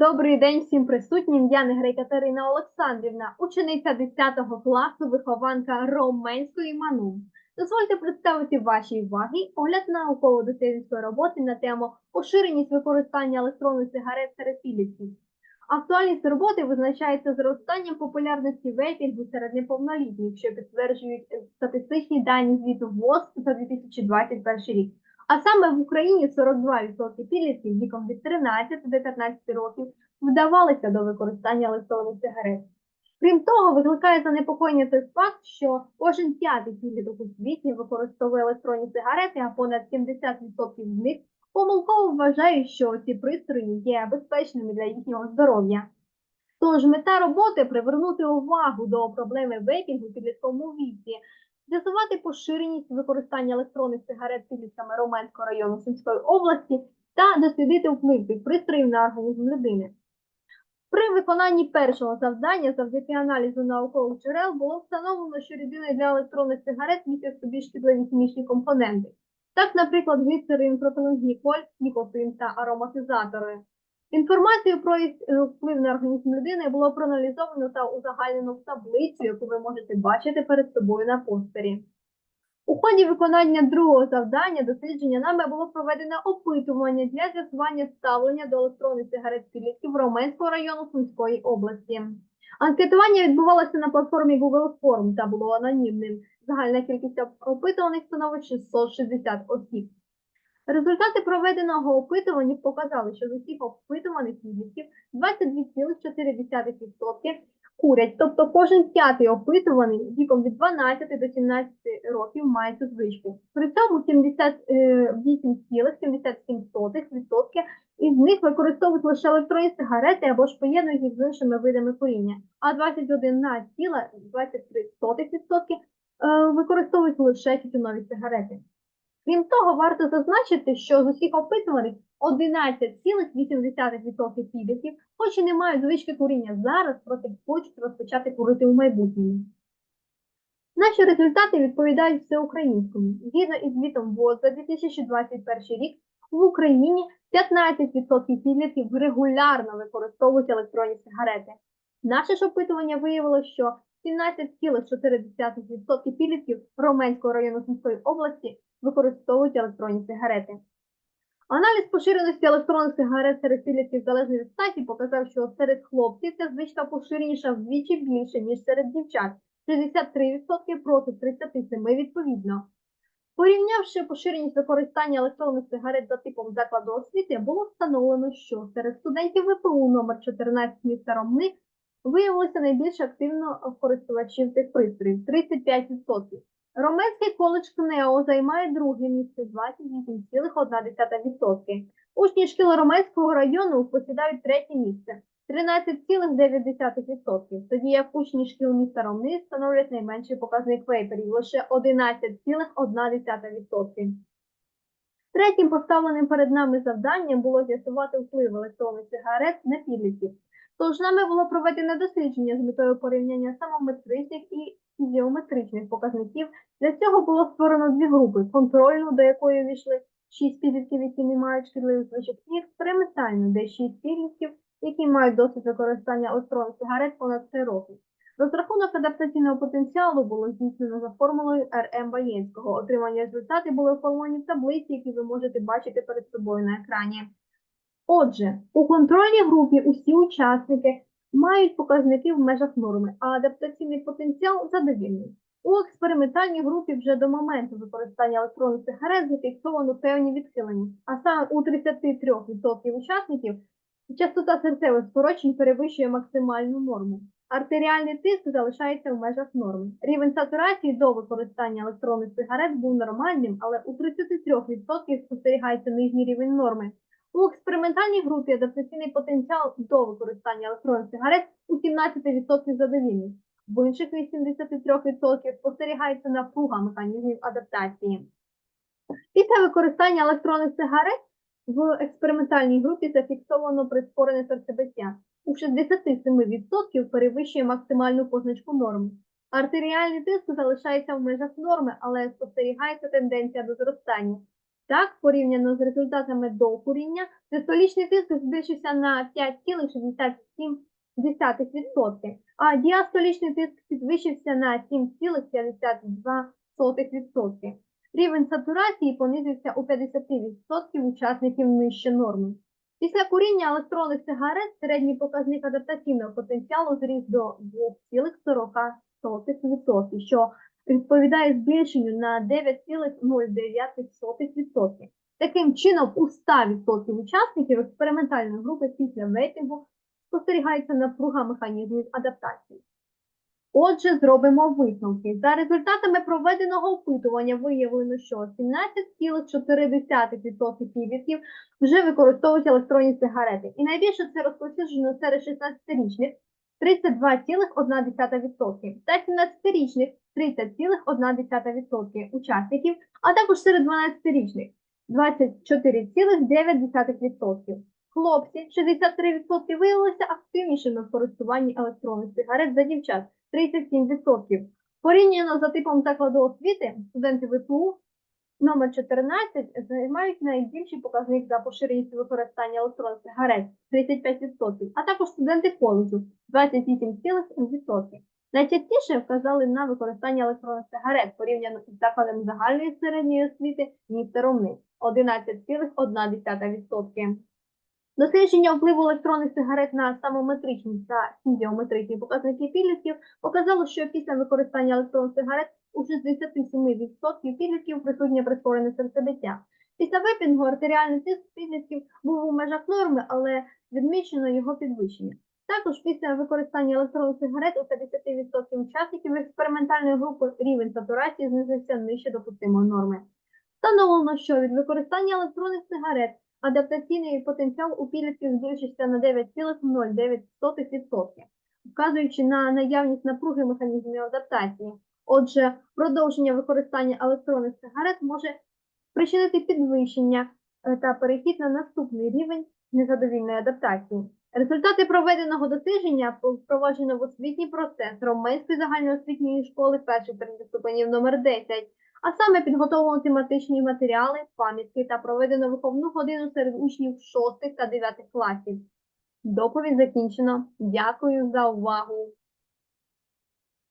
Добрий день всім присутнім. Я Негрей Катерина Олександрівна, учениця 10 класу, вихованка Роменської МАНУ. Дозвольте представити вашій увазі огляд науково-дослідницької роботи на тему поширеність використання електронних сигарет серед підлітків. Актуальність роботи визначається зростанням популярності вейпінгу серед неповнолітніх, що підтверджують статистичні дані звіту ВОЗ за 2021 рік. А саме в Україні 42% підлітків віком від 13 до 15 років вдавалися до використання електронних сигарет. Крім того, викликає занепокоєння той факт, що кожен п'ятий підліток у світі використовує електронні сигарети, а понад 70% з них помилково вважають, що ці пристрої є безпечними для їхнього здоров'я. Тож мета роботи привернути увагу до проблеми вейпінгу в підлітковому віці, з'ясувати поширеність використання електронних сигарет підлітками Роменського району Сумської області та дослідити вплив цих пристроїв на організм людини. При виконанні першого завдання завдяки аналізу наукових джерел було встановлено, що рідини для електронних сигарет містять собі шкідливі хімічні компоненти. Так, наприклад, гліцерин, пропиленгліколь, нікотин та ароматизатори. Інформацію про е, вплив на організм людини було проаналізовано та узагальнено в таблицю, яку ви можете бачити перед собою на постері. У ході виконання другого завдання дослідження нами було проведено опитування для з'ясування ставлення до електронних сигарет підлітків Роменського району Сумської області. Анкетування відбувалося на платформі Google Form та було анонімним. Загальна кількість опитуваних становить 660 осіб. Результати проведеного опитування показали, що з усіх опитуваних підлітків 22,4% курять, тобто кожен п'ятий опитуваний віком від 12 до 17 років має цю звичку. При цьому е, 78,77% із них використовують лише електронні сигарети або ж поєднують їх з іншими видами куріння, а 21,23% е, використовують лише тютюнові сигарети. Крім того, варто зазначити, що з усіх опитуваних 11,8% підлітків, хоч і не мають звички куріння зараз, проте хочуть розпочати курити у майбутньому. Наші результати відповідають всеукраїнському. Згідно із звітом ВОЗ за 2021 рік в Україні 15% підлітків регулярно використовують електронні сигарети. Наше ж опитування виявило, що 17,4% підлітків Роменського району Сумської області використовують електронні сигарети. Аналіз поширеності електронних сигарет серед підлітків залежно від статі показав, що серед хлопців ця звичка поширеніша вдвічі більше, ніж серед дівчат 63% проти 37% відповідно. Порівнявши поширеність використання електронних сигарет за типом закладу освіти, було встановлено, що серед студентів ВПУ номер 14 міста Ромни виявилося найбільш активно користувачів цих пристроїв 35%. Ромецький коледж КНЕО займає друге місце 28,1%. Учні шкіл Ромецького району посідають третє місце 13,9%. Тоді як учні шкіл міста Ромни становлять найменший показник вейперів лише 11,1%. Третім поставленим перед нами завданням було з'ясувати вплив електронних сигарет на підлітків. Тож нами було проведено дослідження з метою порівняння самометричних і фізіометричних показників. Для цього було створено дві групи: контрольну, до якої війшли 6 підлітків, які не мають шкідливих звичок, і експериментальну, де 6 підлітків, які мають досвід використання електронних сигарет понад 3 роки. Розрахунок адаптаційного потенціалу було здійснено за формулою РМ Баєнського. Отримані результати були оформлені в таблиці, які ви можете бачити перед собою на екрані. Отже, у контрольній групі усі учасники мають показники в межах норми, а адаптаційний потенціал задовільний. У експериментальній групі вже до моменту використання електронних сигарет зафіксовано певні відхилення, а саме у 33% учасників частота серцевих скорочень перевищує максимальну норму. Артеріальний тиск залишається в межах норми. Рівень сатурації до використання електронних сигарет був нормальним, але у 33% спостерігається нижній рівень норми. У експериментальній групі адаптаційний потенціал до використання електронних сигарет у 17% задовільний. В інших 83% спостерігається напруга механізмів адаптації. Після використання електронних сигарет в експериментальній групі зафіксовано прискорене серцебиття. У 67% перевищує максимальну позначку норми. Артеріальний тиск залишається в межах норми, але спостерігається тенденція до зростання. Так, порівняно з результатами до куріння, систолічний тиск збільшився на 5,67%, а діастолічний тиск підвищився на 7,52%. Рівень сатурації понизився у 50% учасників нижче норми. Після куріння електронних сигарет середній показник адаптаційного потенціалу зріс до 2,40%, що відповідає збільшенню на 9,09%. Таким чином, у 100% учасників експериментальної групи після вейпінгу спостерігається напруга механізмів адаптації. Отже, зробимо висновки. За результатами проведеного опитування виявлено, що 17,4% підлітків вже використовують електронні сигарети. І найбільше це розповсюджено серед 16-річних 32,1% та 17-річних 30,1% учасників, а також серед 12-річних 24,9%. Хлопці 63% виявилися активнішими в користуванні електронних сигарет за дівчат 37%. Порівняно за типом закладу освіти, студенти ВПУ номер 14 займають найбільший показник за поширеність використання електронних сигарет 35%, а також студенти коледжу 28,7%. Найчастіше вказали на використання електронних сигарет порівняно із закладами загальної середньої освіти міста 11,1%. Дослідження впливу електронних сигарет на самометричні та фізіометричні показники підлітків показало, що після використання електронних сигарет у 67% підлітків присутнє прискорене серцебиття. Після випінгу артеріальний тиск підлітків був у межах норми, але відмічено його підвищення. Також після використання електронних сигарет у 50% учасників експериментальної групи рівень сатурації знизився нижче допустимої норми. Встановлено, що від використання електронних сигарет адаптаційний потенціал у підлітків збільшився на 9,09%, вказуючи на наявність напруги механізмів адаптації. Отже, продовження використання електронних сигарет може спричинити підвищення е, та перехід на наступний рівень незадовільної адаптації. Результати проведеного дослідження впроваджено в освітній процес Ромейської загальноосвітньої школи перших третіх ступенів номер 10, а саме підготовлено тематичні матеріали, пам'ятки та проведено виховну годину серед учнів 6 та 9 класів. Доповідь закінчено. Дякую за увагу.